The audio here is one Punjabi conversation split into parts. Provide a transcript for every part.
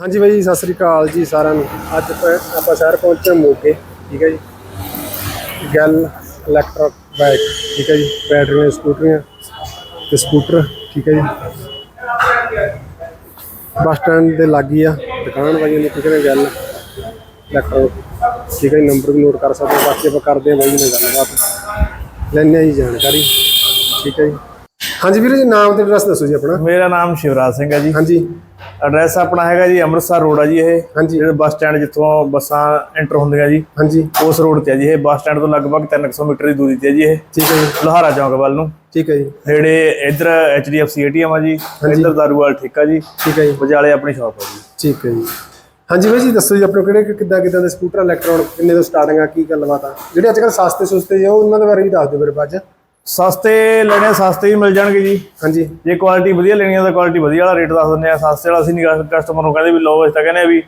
ਹਾਂਜੀ ਬਾਈ ਜੀ, ਸਤਿ ਸ੍ਰੀ ਅਕਾਲ ਜੀ ਸਾਰਿਆਂ ਨੂੰ। ਅੱਜ ਪ- ਆਪਾਂ ਸ਼ਹਿਰ ਪਹੁੰਚੇ ਹਾਂ ਮੋਗੇ, ਠੀਕ ਹੈ ਜੀ। ਗੱਲ ਇਲੈਕਟ੍ਰਿਕ ਬਾਈਕ ਠੀਕ ਹੈ ਜੀ। ਬੈਟਰੀਆਂ ਸਕੂਟਰੀਆਂ ਤੇ ਸਕੂਟਰ, ਠੀਕ ਹੈ ਜੀ। ਬੱਸ ਸਟੈਂਡ ਦੇ ਲਾਗੀ ਆ, ਦੁਕਾਨ ਵਾਲੀ ਨੇ ਠੀਕ ਹੈ ਗੱਲ ਇਲੈਕਟ੍ਰਿਕ ਠੀਕ ਹੈ ਜੀ। ਨੰਬਰ ਵੀ ਨੋਟ ਕਰ ਸਕਦੇ ਹੋ, ਬਾਕੀ ਆਪਾਂ ਕਰਦੇ ਹਾਂ ਬਾਈ ਜੀ ਨਾਲ ਗੱਲਬਾਤ। ਲੈਣੇ ਆ ਜੀ ਜਾਣਕਾਰੀ, ਠੀਕ ਹੈ ਜੀ। ਹਾਂਜੀ ਵੀਰੇ ਜੀ ਨਾਮ ਤੇ ਐਡਰੈਸ ਦੱਸੋ ਜੀ ਆਪਣਾ। ਮੇਰਾ ਨਾਮ ਸ਼ਿਵਰਾਜ ਸਿੰਘ ਹੈ ਜੀ। ਹਾਂਜੀ। ਐਡਰੈਸ ਆਪਣਾ ਹੈਗਾ ਜੀ ਅੰਮ੍ਰਿਤਸਰ ਰੋਡ ਆ ਜੀ ਇਹ। ਹਾਂਜੀ। ਜਿਹੜੇ ਬੱਸ ਸਟੈਂਡ ਜਿੱਥੋਂ ਬੱਸਾਂ ਐਂਟਰ ਹੁੰਦੀਆਂ ਜੀ ਹਾਂਜੀ। ਉਸ ਰੋਡ ਤੇ ਆ ਜੀ ਇਹ। ਬੱਸ ਸਟੈਂਡ ਤੋਂ ਲਗਭਗ 300 ਮੀਟਰ ਦੀ ਦੂਰੀ ਤੇ ਆ ਜੀ ਇਹ। ਠੀਕ ਹੈ ਜੀ। ਲੋਹਾਰਾ ਚੌਂਕ ਵੱਲ ਨੂੰ। ਠੀਕ ਹੈ ਜੀ। ਨੇੜੇ ਇੱਧਰ HDFC ATM ਆ ਜੀ। ਇੱਧਰ ਦਾਰੂਵਾਲ ਠੇਕਾ ਜੀ। ਠੀਕ ਹੈ ਜੀ। ਵਿਚਾਲੇ ਆਪਣੀ ਸ਼ਾਪ ਆ ਜੀ। ਠੀਕ ਹੈ ਜੀ। ਹਾਂਜੀ ਬਾਈ ਜੀ ਦੱਸੋ ਜੀ ਆਪਣੇ ਕਿਹੜੇ ਕਿੱਦਾਂ ਕਿੱਦਾਂ ਦੇ ਸਕੂਟਰ ਇਲੈਕਟ੍ਰੋਨਿਕ ਕਿੰਨੇ ਤੋਂ ਸਟਾਰਟਿੰਗ ਆ ਕੀ ਗੱਲਬਾਤ ਆ? ਜਿਹੜੇ ਅੱਜ ਕੱਲ੍ਹ ਸਸਤੇ ਸੁਸਤੇ ਆ ਉਹਨਾਂ ਦੇ ਬਾਰੇ ਵੀ ਦੱਸ ਦਿਓ ਮੇਰੇ ਬਾਅਦ ਸਸਤੇ ਲੈਣੇ ਸਸਤੇ ਹੀ ਮਿਲ ਜਾਣਗੇ ਜੀ। ਹਾਂਜੀ। ਜੇ ਕੁਆਲਿਟੀ ਵਧੀਆ ਲੈਣੀ ਆ ਤਾਂ ਕੁਆਲਿਟੀ ਵਧੀਆ ਵਾਲਾ ਰੇਟ ਦੱਸ ਦਿੰਦੇ ਆ। ਸਸਤੇ ਵਾਲਾ ਅਸੀਂ ਨਹੀਂ ਕਸਟਮਰ ਨੂੰ ਕਹਿੰਦੇ ਵੀ ਲਓ ਅਸੀਂ ਤਾਂ ਕਹਿੰਦੇ ਆ ਵੀ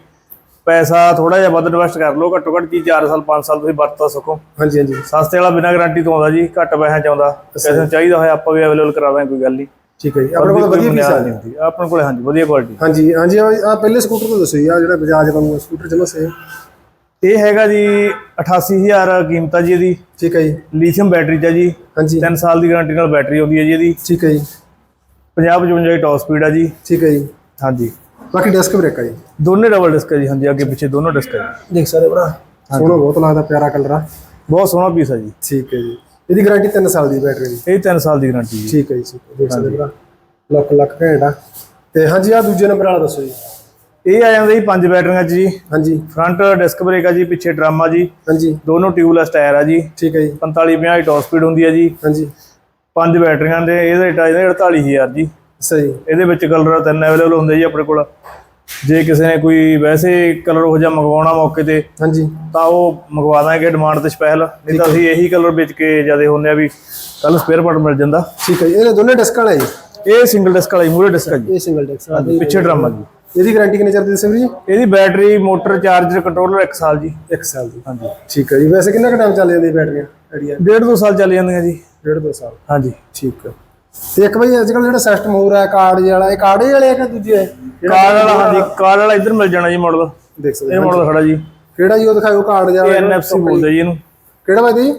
ਪੈਸਾ ਥੋੜਾ ਜਿਹਾ ਵੱਧ ਇਨਵੈਸਟ ਕਰ ਲਓ ਘੱਟੋ ਘੱਟ ਜੀ 4 ਸਾਲ 5 ਸਾਲ ਤੁਸੀਂ ਵਰਤ ਸਕੋ। ਹਾਂਜੀ ਹਾਂਜੀ। ਸਸਤੇ ਵਾਲਾ ਬਿਨਾਂ ਗਾਰੰਟੀ ਤੋਂ ਆਉਂਦਾ ਜੀ ਘੱਟ ਪੈਸਿਆਂ ਚ ਆਉਂਦਾ। ਕਿਸੇ ਨੂੰ ਚਾਹੀਦਾ ਹੋਇਆ ਆਪਾਂ ਵੀ ਅਵੇਲੇਬਲ ਕਰਾ ਦਾਂਗੇ ਕੋਈ ਗੱਲ ਨਹੀਂ। ਠੀਕ ਹੈ ਜੀ। ਆਪਣੇ ਕੋਲ ਵਧੀਆ ਪੀਸ ਆ। ਆਪਣੇ ਕੋਲ ਹਾਂਜੀ ਵਧੀਆ ਕੁਆਲਿਟੀ ਹਾਂਜੀ ਹਾਂਜੀ ਆ ਪਹਿਲੇ ਸਕੂਟਰ ਤੋਂ ਦੱਸੋ ਜੀ ਆ ਜਿਹੜਾ ਬਜਾਜ ਵਾਂਗੂ ਸਕੂਟਰ ਜਮਾ ਸੇ। ਇਹ ਹੈਗਾ ਜੀ 88000 ਕੀਮਤ ਆ ਜੀ ਇਹਦੀ। ਠੀਕ ਹੈ ਜੀ। ਲੀਥੀਅਮ ਬੈਟਰੀ ਚ ਆ ਜੀ। ਹਾਂਜੀ। 3 ਸਾਲ ਦੀ ਗਾਰੰਟੀ ਨਾਲ ਬੈਟਰੀ ਆਉਂਦੀ ਹੈ ਜੀ ਇਹਦੀ। ਠੀਕ ਹੈ ਜੀ। 50 55 ਦੀ ਟੌਪ ਸਪੀਡ ਆ ਜੀ। ਠੀਕ ਹੈ ਜੀ। ਹਾਂਜੀ। ਬਾਕੀ ਡਿਸਕ ਬ੍ਰੇਕ ਆ ਜੀ। ਦੋਨੇ ਡਬਲ ਡਿਸਕ ਹੈ ਜੀ ਹਾਂਜੀ ਅੱਗੇ ਪਿੱਛੇ ਦੋਨੋਂ ਡਿਸਕ ਜੀ। ਦੇਖ ਸਕਦੇ ਭਰਾ ਸੋਹਣਾ ਬਹੁਤ ਲੱਗਦਾ ਪਿਆਰਾ ਕਲਰ ਆ। ਬਹੁਤ ਸੋਹਣਾ ਪੀਸ ਹੈ ਜੀ। ਠੀਕ ਹੈ ਜੀ। ਇਹਦੀ ਗਾਰੰਟੀ 3 ਸਾਲ ਦੀ ਬੈਟਰੀ ਦੀ। ਇਹ 3 ਸਾਲ ਦੀ ਗਾਰੰਟੀ ਜੀ। ਠੀਕ ਹੈ ਜੀ ਦੇਖ ਸਕਦੇ ਭਰਾ ਲੱਖ ਲੱਖ ਘੈਂਟ ਆ। ਤੇ ਹਾਂਜੀ ਆ ਦੂਜੇ ਨੰਬਰ ਵਾਲਾ ਦੱਸੋ ਜੀ। ਇਹ ਆ ਜਾਂਦਾ ਜੀ ਪੰਜ ਬੈਟਰੀਆਂ ਚ ਜੀ। ਹਾਂਜੀ। ਫਰੰਟ ਡਿਸਕ ਬ੍ਰੇਕ ਆ ਜੀ ਪਿੱਛੇ ਡਰਮ ਆ ਜੀ। ਹਾਂਜੀ। ਦੋਨੋਂ ਟਿਊਬਲੈਸ ਟਾਇਰ ਆ ਜੀ। ਠੀਕ ਹੈ ਜੀ। 45 50 ਦੀ ਟੌਪ ਸਪੀਡ ਹੁੰਦੀ ਹੈ ਜੀ। ਹਾਂਜੀ। ਪੰਜ ਬੈਟਰੀਆਂ ਦੇ ਇਹਦੇ ਰੇਟ ਆ ਇਹਦੇ 48000 ਜੀ। ਸਹੀ ਇਹਦੇ ਵਿੱਚ ਕਲਰ ਤਿੰਨ ਅਵੇਲੇਬਲ ਹੁੰਦੇ ਜੀ ਆਪਣੇ ਕੋਲ। ਜੇ ਕਿਸੇ ਨੇ ਕੋਈ ਵੈਸੇ ਕਲਰ ਉਹ ਜਿਹਾ ਮੰਗਵਾਉਣਾ ਮੌਕੇ ਤੇ ਹਾਂਜੀ। ਤਾਂ ਉਹ ਮੰਗਵਾ ਦਾਂਗੇ ਡਿਮਾਂਡ ਤੇ ਸਪੈਸ਼ਲ ਨਹੀਂ ਤਾਂ ਅਸੀਂ ਇਹੀ ਕਲਰ ਵੇਚ ਕੇ ਜਿਆਦੇ ਹੁੰਦੇ ਆ ਵੀ ਕੱਲ ਸਪੇਅਰ ਪਾਰਟ ਮਿਲ ਜਾਂਦਾ। ਠੀਕ ਹੈ ਜੀ। ਇਹਦੇ ਦੋਨੇ ਡਿਸਕ ਵਾਲੇ ਆ ਜੀ? ਇਹ ਸਿੰਗਲ ਡਿਸਕ ਵਾਲਾ ਜੀ ਮੂਰੇ ਡਿਸਕ ਆ ਜੀ। ਇਹ ਸਿੰਗਲ ਡਿਸਕ ਆ ਪਿੱਛੇ ਡਰਮ ਆ ਜੀ। ਇਹਦੀ ਗਾਰੰਟੀ ਕਿੰਨੇ ਚਿਰ ਦੀ ਦੱਸੋ ਜੀ? ਇਹਦੀ ਬੈਟਰੀ ਮੋਟਰ ਚਾਰਜਰ ਕੰਟਰੋਲਰ 1 ਸਾਲ ਜੀ। 1 ਸਾਲ ਦੀ। ਹਾਂਜੀ। ਠੀਕ ਹੈ ਜੀ। ਵੈਸੇ ਕਿੰਨਾ ਕੁ ਟਾਈਮ ਚੱਲ ਜਾਂਦੀ ਬੈਟਰੀਆਂ? ਆਈਡੀਆ? ਡੇਢ ਦੋ ਸਾਲ ਚੱਲ ਜਾਂਦੀਆਂ ਜੀ। ਡੇਢ ਦੋ ਸਾਲ। ਹਾਂਜੀ। ਠੀਕ ਹੈ। ਤੇ ਇੱਕ ਬਈ ਅੱਜ ਕੱਲ ਜਿਹੜਾ ਸਿਸਟਮ ਹੋ ਰਿਹਾ ਕਾਰਡ ਵਾਲਾ ਇਹ ਕਾਰਡ ਵਾਲੇ ਆ ਕਿ ਦੂਜੇ? ਹੈ ਕਾਰ ਵਾਲਾ ਹਾਂਜੀ। ਕਾਰ ਵਾਲਾ ਇੱਧਰ ਮਿਲ ਜਾਣਾ ਜੀ ਮਾਡਲ ਦੇਖ ਸਕਦੇ ਇਹ ਮਾਡਲ ਖੜਾ ਜੀ। ਕਿਹੜਾ ਜੀ ਉਹ ਦਿਖਾਓ ਕਾਰਡ ਵਾਲਾ? NFC ਬੋਲਦੇ ਜੀ ਇਹਨੂੰ। ਕਿਹੜਾ ਬਾਈ ਜੀ?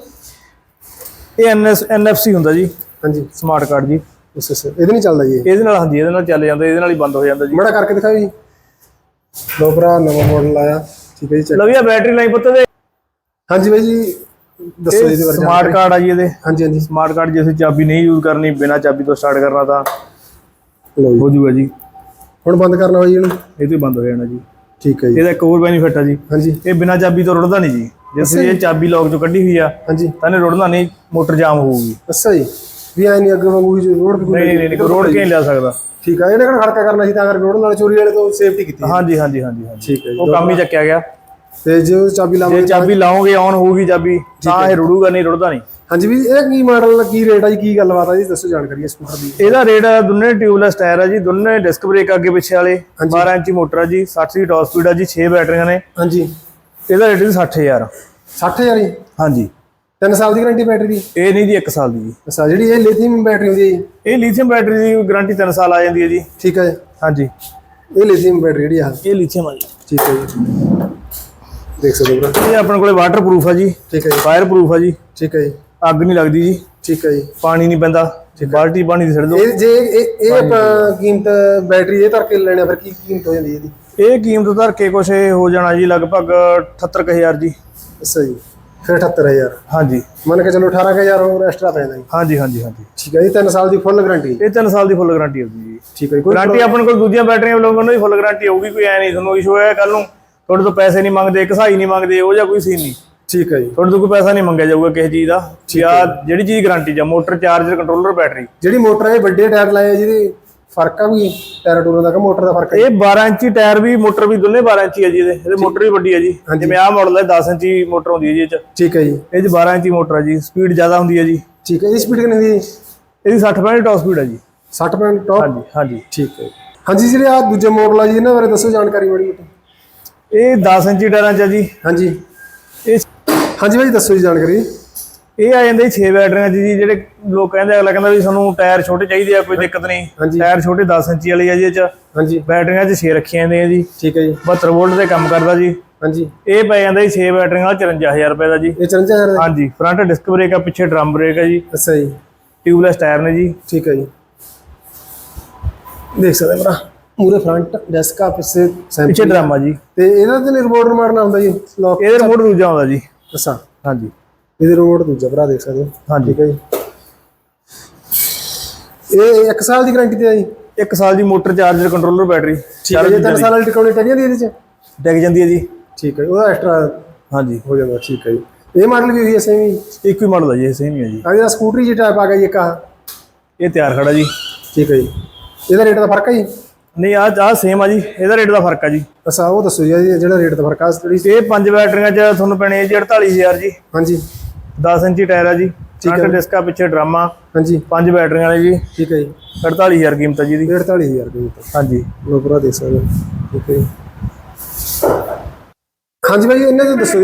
ਇਹ NS NFC ਹੁੰਦਾ ਜੀ। ਹਾਂਜੀ। ਸਮਾਰਟ ਕਾਰਡ ਜੀ। ਅੱਛਾ ਅੱਛਾ ਇਹਦੇ ਨਹੀਂ ਚੱਲਦਾ ਜੀ ਇਹ। ਇਹਦੇ ਨਾਲ ਹਾਂਜੀ ਇਹਦੇ ਨਾਲ ਚੱਲ ਜਾਂਦਾ ਇਹਦੇ ਨਾਲ ਹੀ ਬੰਦ ਹੋ ਜਾਂਦਾ ਜੀ। ਮਾੜਾ ਕਰਕੇ ਦਿਖਾਓ ਜੀ। ਲੋ ਭਰਾ ਨਵਾਂ ਮਾਡਲ ਆਇਆ। ਠੀਕ ਹੈ ਜੀ check- ਲਵੀਆ ਬੈਟਰੀ ਲਾਈ ਪੁੱਤ ਦੇ ਹਾਂਜੀ ਬਾਈ ਜੀ ਦੱਸੋ ਇਹਦੇ ਬਾਰੇ ਸਮਾਰਟ ਕਾਰਡ ਆ ਜੀ ਇਹਦੇ। ਹਾਂਜੀ ਹਾਂਜੀ। ਸਮਾਰਟ ਕਾਰਡ ਜੇ ਅਸੀਂ ਚਾਬੀ ਨਹੀਂ ਯੂਜ਼ ਕਰਨੀ ਬਿਨਾ ਚਾਬੀ ਤੋਂ ਸਟਾਰਟ ਕਰਨਾ ਤਾਂ ਲਓ ਜੀ। ਹੋ ਜੂਗਾ ਜੀ। ਹੁਣ ਬੰਦ ਕਰਨਾ ਹੋਈ ਇਹਨੂੰ? ਇਹ ਤੋਂ ਹੀ ਬੰਦ ਹੋ ਜਾਣਾ ਜੀ। ਠੀਕ ਹੈ ਜੀ। ਇਹਦਾ ਇੱਕ ਹੋਰ ਬੈਨੀਫਿਟ ਆ ਜੀ। ਹਾਂਜੀ। ਇਹ ਬਿਨਾ ਚਾਬੀ ਤੋਂ ਰੁੜਦਾ ਨਹੀਂ ਜੀ। ਜੇ ਅਸੀਂ ਇਹ ਚਾਬੀ ਲੌਕ ਚੋਂ ਕੱਢੀ ਹੋਈ ਆ ਹਾਂਜੀ। ਤਾਂ ਇਹਨੇ ਰੁੜਨਾ ਨਹੀਂ ਮੋਟਰ ਜਾਮ ਹੋਊਗੀ। ਅੱਛਾ ਜੀ। ਵੀ ਐ ਨਹੀਂ ਅੱਗੇ ਵਾਂਗੂ ਵੀ ਰੋਡ ਤੇ ਨਹੀਂ ਨਹੀਂ ਨਹੀਂ ਰੋੜ ਕੇ ਨਹੀਂ ਲਿਆ ਸਕਦਾ? ਠੀਕ ਆ ਇਹਨੇ ਕਿਹੜਾ ਖੜਕਾ ਕਰਨਾ ਸੀ ਤਾਂ ਕਰਕੇ ਰੋਡ ਨਾਲ ਚੋਰੀ ਵਾਲੇ ਤੋਂ ਸੇਫਟੀ ਕੀਤੀ ਹਾਂਜੀ ਹਾਂਜੀ ਹਾਂਜੀ ਹਾਂਜੀ। ਠੀਕ ਹੈ ਜੀ ਉਹ ਕੰਮ ਹੀ ਚੱਕਿਆ ਗਿਆ। ਤੇ ਜੇ ਉਹ ਚਾਬੀ ਜੇ ਲਾਵਾਂਗੇ ਚਾਬੀ ਲਾਓਗੇ ਔਨ ਹੋਊਗੀ ਚਾਬੀ ਤਾਂ ਇਹ ਰੁੜੂਗਾ ਨਹੀਂ ਰੁੜਦਾ ਨਹੀਂ। ਹਾਂਜੀ ਵੀ ਇਹ ਕੀ ਮਾਡਲ ਕੀ ਰੇਟ ਆ ਜੀ ਕੀ ਗੱਲਬਾਤ ਆ ਜੀ ਦੱਸੋ ਜਾਣਕਾਰੀ ਇਸ ਸਕੂਟਰ ਦੀ। ਇਹਦਾ ਰੇਟ ਦੋਨੇ ਟਿਊਬਲੈਸ ਟਾਇਰ ਆ ਜੀ ਦੋਨੇ ਡਿਸਕ ਬ੍ਰੇਕ ਅੱਗੇ ਪਿੱਛੇ ਵਾਲੇ 12 ਇੰਚੀ ਮੋਟਰ ਆ ਜੀ 60 ਦੀ ਟੌਪ ਸਪੀਡ ਆ ਜੀ 6 ਬੈਟਰੀਆਂ ਨੇ। ਹਾਂਜੀ। ਇਹਦਾ ਰੇਟ ਜੀ 60000 60000 ਜੀ ਹਾਂਜੀ। 3 ਸਾਲ ਦੀ ਗਾਰੰਟੀ ਬੈਟਰੀ ਦੀ? ਇਹ ਨਹੀਂ ਜੀ 1 ਸਾਲ ਦੀ ਜੀ। ਅੱਛਾ ਜਿਹੜੀ ਇਹ ਲਿਥੀਅਮ ਬੈਟਰੀ ਹੁੰਦੀ ਹੈ ਇਹ ਲੀਥੀਅਮ ਬੈਟਰੀ ਦੀ ਗਾਰੰਟੀ 3 ਸਾਲ ਆ ਜਾਂਦੀ ਹੈ ਜੀ। ਠੀਕ ਹੈ। ਹਾਂਜੀ। ਇਹ ਲਿਥੀਅਮ ਬੈਟਰੀ ਜਿਹੜੀ ਆ। ਇਹ ਲੀਥੀਅਮ ਆ ਜੀ। ਠੀਕ ਹੈ ਜੀ। ਦੇਖ ਸਕਦੇ ਹੋ ਇਹ ਆਪਣੇ ਕੋਲੇ ਵਾਟਰ ਪ੍ਰੂਫ ਆ ਜੀ। ਠੀਕ ਹੈ ਜੀ। ਫਾਇਰ ਪ੍ਰੂਫ ਆ ਜੀ। ਠੀਕ ਹੈ ਜੀ। ਅੱਗ ਨਹੀਂ ਲੱਗਦੀ ਜੀ। ਠੀਕ ਹੈ ਜੀ। ਪਾਣੀ ਨਹੀਂ ਪੈਂਦਾ। ਜੇ ਬਾਲਟੀ ਪਾਣੀ ਦੀ ਛੱਡ ਦੋ ਇਹ ਜੇ ਇਹ ਇਹ ਆਪਾਂ ਕੀਮਤ ਬੈਟਰੀ ਇਹ ਕਰਕੇ ਲੈਣੇ ਆ, ਫਿਰ ਕੀ ਕੀਮਤ ਹੋ ਜਾਂਦੀ ਇਹਦੀ? ਇਹ ਕੀਮਤ ਧਰ ਕੇ ਕੁਛ ਹੋ ਜਾਣਾ ਜੀ ਲਗਭਗ 78000 ਜੀ। ਅੱਛਾ ਜੀ। ਫਿਰ 78000 ਹਾਂਜੀ। ਮੰਨ ਕੇ ਚਲੋ 18000 ਹੋਰ ਐਕਸਟਰਾ ਪੈ ਜਾਂਦਾ ਜੀ। ਹਾਂਜੀ ਹਾਂਜੀ ਹਾਂਜੀ। ਠੀਕ ਹੈ ਜੀ 3 ਸਾਲ ਦੀ ਫੁੱਲ ਗਾਰੰਟੀ ਇਹ 3 ਸਾਲ ਦੀ ਫੁੱਲ ਗਾਰੰਟੀ ਹੋਊਗੀ ਜੀ। ਠੀਕ ਹੈ ਜੀ ਕੋਈ ਗਾਰੰਟੀ ਆਪਣੇ ਕੋਲ ਦੂਜੀਆਂ ਬੈਟਰੀਆਂ ਵੱਲੋਂ ਉਹਨਾਂ ਦੀ ਫੁੱਲ ਗਾਰੰਟੀ ਹੋਊਗੀ ਕੋਈ ਐ ਨਹੀਂ ਤੁਹਾਨੂੰ ਇਸ਼ੂ ਹੋਇਆ ਕੱਲ ਨੂੰ ਤੁਹਾਡੇ ਤੋਂ ਪੈਸੇ ਨਹੀਂ ਮੰਗਦੇ ਕਸਾਈ ਨਹੀਂ ਮੰਗਦੇ ਉਹ ਜਾਂ ਕੋਈ ਸੀਨ ਨਹੀਂ। ਠੀਕ ਹੈ ਜੀ। ਤੁਹਾਡੇ ਤੋਂ ਕੋਈ ਪੈਸਾ ਨਹੀਂ ਮੰਗਿਆ ਜਾਊਗਾ ਕਿਸੇ ਚੀਜ਼ ਦਾ ਜਾਂ ਜਿਹੜੀ ਚੀਜ਼ ਗਾਰੰਟੀ ਜਾਂ ਮੋਟਰ ਚਾਰਜਰ ਕੰਟਰੋਲਰ ਬੈਟਰੀ ਜਿਹੜੀ ਮੋਟਰ ਹੈ ਵੱਡੇ ਟਾਇਰ ਲਾਏ ਜਿਹਦੇ ਫ਼ਰਕ ਆ ਵੀ ਟਾਇਰ ਟੂਰਾਂ ਦਾ ਕਿ ਮੋਟਰ ਦਾ ਫ਼ਰਕ ਹੈ ਇਹ 12 ਇੰਚੀ ਟਾਇਰ ਵੀ ਮੋਟਰ ਵੀ ਦੋਨੇ 12 ਇੰਚੀ ਹੈ ਜੀ ਇਹਦੇ। ਇਹਦੇ ਮੋਟਰ ਵੀ ਵੱਡੀ ਹੈ ਜੀ। ਜਿਵੇਂ ਆਹ ਮਾਡਲ ਹੈ 10 ਇੰਚੀ ਮੋਟਰ ਹੁੰਦੀ ਹੈ ਜੀ ਇਹ ਚ। ਠੀਕ ਹੈ ਜੀ। ਇਹ ਚ 12 ਇੰਚੀ ਮੋਟਰ ਹੈ ਜੀ। ਸਪੀਡ ਜ਼ਿਆਦਾ ਹੁੰਦੀ ਹੈ ਜੀ। ਠੀਕ ਹੈ ਇਹਦੀ ਸਪੀਡ ਕਿੰਨੀ ਦੀ ਇਹਦੀ 60 ਪੈਂਟ ਟੌਪ ਸਪੀਡ ਹੈ ਜੀ। 60 ਮਿੰਟ ਟੌਪ ਹਾਂਜੀ ਹਾਂਜੀ। ਠੀਕ ਹੈ ਹਾਂਜੀ ਜਿਹੜੇ ਆ ਦੂਜੇ ਮਾਡਲ ਆ ਜੀ ਇਹਨਾਂ ਬਾਰੇ ਦੱਸੋ ਜਾਣਕਾਰੀ ਬੜੀ ਮੋਟੀ। ਇਹ 10 ਇੰਚੀ ਟਾਇਰਾਂ ਚ ਹੈ ਜੀ। ਹਾਂਜੀ। ਇਹ ਹਾਂਜੀ ਭਾਈ ਦੱਸੋ ਜੀ ਜਾਣਕਾਰੀ। ਇਹ ਆ ਜਾਂਦੇ 6 ਬੈਟਰੀਆਂ ਜੀ ਜਿਹੜੇ ਲੋਕ ਕਹਿੰਦੇ ਅਗਲਾ ਕਹਿੰਦਾ ਵੀ ਸਾਨੂੰ ਟਾਇਰ ਛੋਟੇ ਚਾਹੀਦੇ ਆ ਕੋਈ ਦਿੱਕਤ ਨਹੀਂ। ਟਾਇਰ ਛੋਟੇ 10 ਇੰਚੀ ਵਾਲੀ ਆ ਜੀ ਇਹ 'ਚ। ਹਾਂਜੀ। ਬੈਟਰੀਆਂ 'ਚ 6 ਰੱਖੀਆਂ ਜਾਂਦੀਆਂ ਜੀ। ਠੀਕ ਹੈ ਜੀ। 72 ਵੋਲਟ ਤੇ ਕੰਮ ਕਰਦਾ ਜੀ। ਹਾਂਜੀ। ਇਹ ਪੈ ਜਾਂਦਾ ਜੀ 6 ਬੈਟਰੀਆਂ ਨਾਲ 54000 ਰੁਪਏ ਦਾ ਜੀ। ਇਹ 54000 ਦਾ? ਹਾਂਜੀ ਫਰੰਟ ਡਿਸਕ ਬ੍ਰੇਕ ਆ ਪਿੱਛੇ ਡਰਮ ਬ੍ਰੇਕ ਆ ਜੀ। ਅੱਛਾ ਜੀ। ਟਿਊਬਲੈਸ ਟਾਇਰ ਨੇ ਜੀ। ਠੀਕ ਹੈ ਜੀ। ਦੇਖ ਸਕਦੇ ਭਰਾ ਮੂਰੇ ਫਰੰਟ ਡੈਸਕ ਆ ਪਿੱਛੇ ਪਿੱਛੇ ਡਰਮ ਆ ਜੀ। ਤੇ ਇਹਦਾ ਤੇ ਰਿਮੋਟ ਮਾਰਨਾ ਹੁੰਦਾ ਜੀ ਲੌਕ ਇਹਦੇ ਰਿਮੋਟ ਦੂਜਾ ਆਉਂਦਾ ਜੀ। ਅੱਛਾ। ਹਾਂਜੀ। ਇਹਦੇ ਰਿਮੋਟ ਦੂਜਾ ਭਰਾ ਦੇਖ ਸਕਦੇ ਹੋ। ਹਾਂਜੀ। ਠੀਕ ਹੈ ਜੀ। ਇਹ 1 ਸਾਲ ਦੀ ਗਾਰੰਟੀ ਤੇ ਆ ਜੀ? ਇੱਕ ਸਾਲ ਦੀ ਮੋਟਰ ਚਾਰਜਰ ਕੰਟਰੋਲਰ ਬੈਟਰੀ ਠੀਕ ਹੈ ਜੀ 3 ਸਾਲ ਵਾਲੀ ਟਿਕਾਉਣੀ ਟੈਰੀਆਂ ਦੀ ਇਹਦੇ ਚ? ਡਿੱਗ ਜਾਂਦੀ ਹੈ ਜੀ। ਠੀਕ ਹੈ ਉਹਦਾ ਐਕਸਟਰਾ ਹਾਂਜੀ। ਹੋ ਜਾਂਦਾ ਠੀਕ ਹੈ ਜੀ। ਇਹ ਮਾਡਲ ਵੀ ਹੋਈ ਹੈ ਸੇਮ ਹੀ? ਇੱਕ ਹੀ ਮਾਡਲ ਹੈ ਜੀ ਇਹ ਸੇਮ ਹੀ ਹੈ ਜੀ। ਆ ਜਿਹੜਾ ਸਕੂਟਰੀ ਜੀ ਟਾਈਪ ਆ ਗਿਆ ਜੀ ਇੱਕ ਆ ਇਹ ਤਿਆਰ ਖੜਾ ਜੀ। ਠੀਕ ਹੈ ਜੀ। ਇਹਦਾ ਰੇਟ ਦਾ ਫ਼ਰਕ ਹੈ ਜੀ? ਨਹੀਂ ਆ ਆ ਸੇਮ ਆ ਜੀ। ਇਹਦਾ ਰੇਟ ਦਾ ਫ਼ਰਕ ਆ ਜੀ। ਅੱਛਾ ਉਹ ਦੱਸੋ ਜੀ ਜਿਹੜਾ ਰੇਟ ਦਾ ਫ਼ਰਕ ਆ ਜਿਹੜੀ ਇਹ ਪੰਜ ਬੈਟਰੀਆਂ 'ਚ ਤੁਹਾਨੂੰ ਪੈਣੇ ਜੀ 48000 ਜੀ। ਹਾਂਜੀ। 10 ਇੰਚੀ ਟਾਇਰ ਆ ਜੀ ਫਰੰਟ ਡਿਸਕ ਆ ਪਿੱਛੇ ਡਰਮ ਹਾਂਜੀ। ਪੰਜ ਬੈਟਰੀਆਂ ਨੇ ਜੀ। ਠੀਕ ਹੈ ਜੀ। 48000 ਕੀਮਤ ਆ ਜੀ ਦੀ 48000 ਰੁਪਏ ਦਾ ਹਾਂਜੀ। ਲੋ ਪੂਰਾ ਦੇ ਸਕਦੇ ਹੋ। ਠੀਕ ਹੈ ਜੀ। ਹਾਂਜੀ ਭਾਈ ਇਹਨਾਂ ਦੇ ਦੱਸੋ